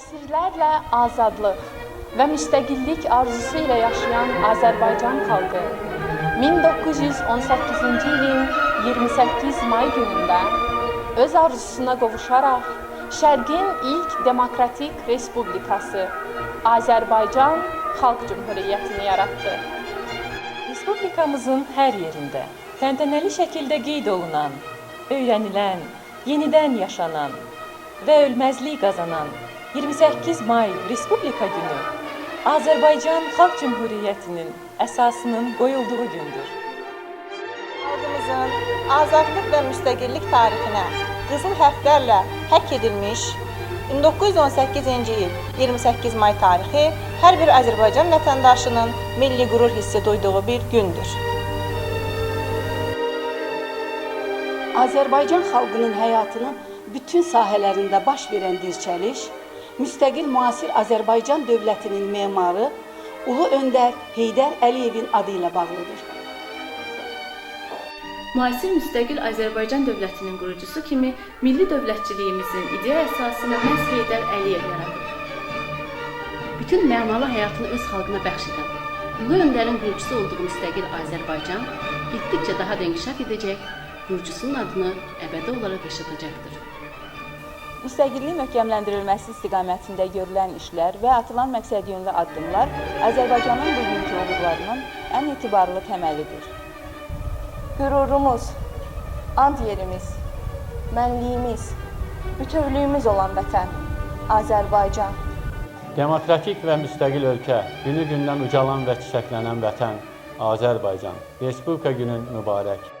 illərlə azadlıq və müstəqillik arzusu ilə yaşayan Azərbaycan xalqı 1918-ci ilin 28 may günündə öz arzusuna qovuşaraq Şərqin ilk demokratik respublikası Azərbaycan Xalq Cümhuriyyətini yaratdı. Respublikamızın hər yerində təntənəli şəkildə qeyd olunan, öyrənilən, yenidən yaşanan və ölməzlik qazanan 28 may Respublika günü Azərbaycan Xalq Cümhuriyyətinin əsasının qoyulduğu gündür. Xalqımızın azadlıq və müstəqillik tarixinə qızıl hərflərlə həkk edilmiş 1918-ci il 28 may tarixi hər bir Azərbaycan vətəndaşının milli qürur hissi duyduğu bir gündür. Azərbaycan xalqının həyatının bütün sahələrində baş verən dirçəliş, müstəqil müasir Azərbaycan dövlətinin memarı Ulu Öndər Heydər Əliyevin adı ilə bağlıdır. Müasir müstəqil Azərbaycan dövlətinin qurucusu kimi milli dövlətçiliyimizin ideya əsasını məhz Heydər Əliyev yaradıb. bütün mənalı həyatını öz xalqına bəxş edən Ulu Öndərin qurucusu olduğu müstəqil Azərbaycan getdikcə daha da inkişaf edəcək, qurucusunun adını əbədi olaraq yaşadacaqdır. Müstəqillik möhkəmləndirilməsi istiqamətində görülən işlər və atılan məqsədyönlü addımlar Azərbaycanın bugünkü uğurlarının ən etibarlı təməlidir. Qürurumuz, and yerimiz, mənliyimiz, bütövlüyümüz olan vətən Azərbaycan. Demokratik və müstəqil ölkə, günü-gündən ucalan və çiçəklənən vətən Azərbaycan. Respublika günün mübarək.